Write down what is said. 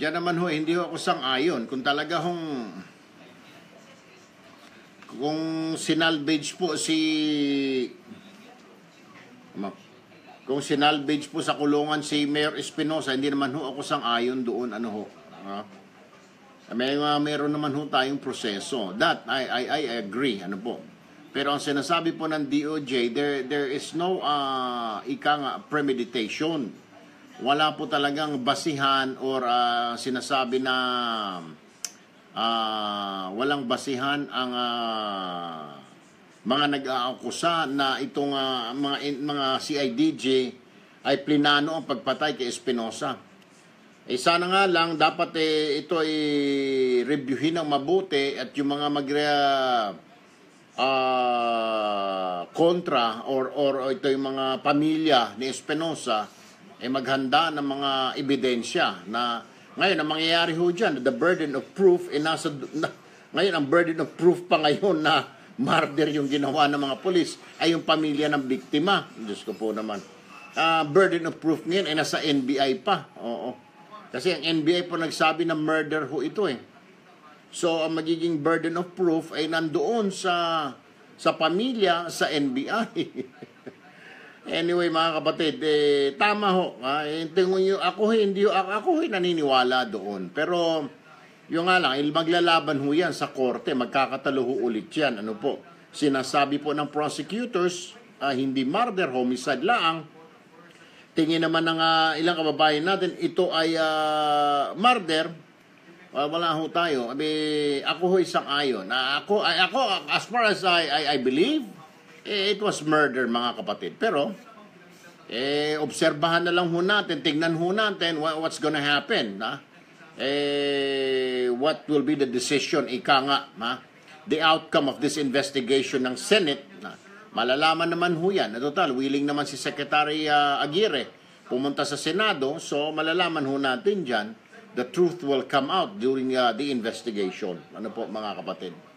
Diyan naman ho, hindi ho ako sang-ayon. Kung talaga hong kung sinalvage po si kung sinalvage po sa kulungan si Mayor Espinosa, hindi naman ho ako sang-ayon doon ano ho. Ha? May mga meron naman ho tayong proseso. That I I I agree ano po. Pero ang sinasabi po ng DOJ, there there is no uh, ika nga premeditation. Wala po talagang basihan or ah, sinasabi na ah, walang basihan ang ah, mga nag-aakusa na itong ah, mga mga CIDJ ay plinano ang pagpatay kay Espinosa. Eh sana nga lang dapat eh, ito ay reviewin ng mabuti at yung mga mag ah, kontra or or ito yung mga pamilya ni Espinosa ay maghanda ng mga ebidensya na ngayon ang mangyayari ho dyan, the burden of proof eh nasa na, ngayon ang burden of proof pa ngayon na murder yung ginawa ng mga polis ay yung pamilya ng biktima. Diyos ko po naman. Ah, burden of proof ngayon ay nasa NBI pa. Oo. Kasi ang NBI po nagsabi na murder ho ito eh. So, ang magiging burden of proof ay nandoon sa sa pamilya, sa NBI. anyway, mga kapatid, eh, tama ho. Ah, eh, nyo, ako, hindi, ako, ako naniniwala doon. Pero, yung nga lang, il- maglalaban ho yan sa korte, magkakatalo ho ulit yan. Ano po? Sinasabi po ng prosecutors, ah, hindi murder, homicide lang. Tingin naman ng ah, ilang kababayan natin, ito ay ah, murder. Ah, wala ho tayo. Abi, ako ho isang ayon. Ah, ako, ay, ako, as far as I, I, I believe, eh, it was murder, mga kapatid. Pero, eh, obserbahan na lang ho natin, tingnan ho natin what, what's gonna happen. Ha? Eh, what will be the decision, ika nga, ha? the outcome of this investigation ng Senate. Na, malalaman naman ho yan. Na total, willing naman si Secretary ah, Aguirre pumunta sa Senado, so malalaman ho natin dyan, the truth will come out during ah, the investigation. Ano po mga kapatid?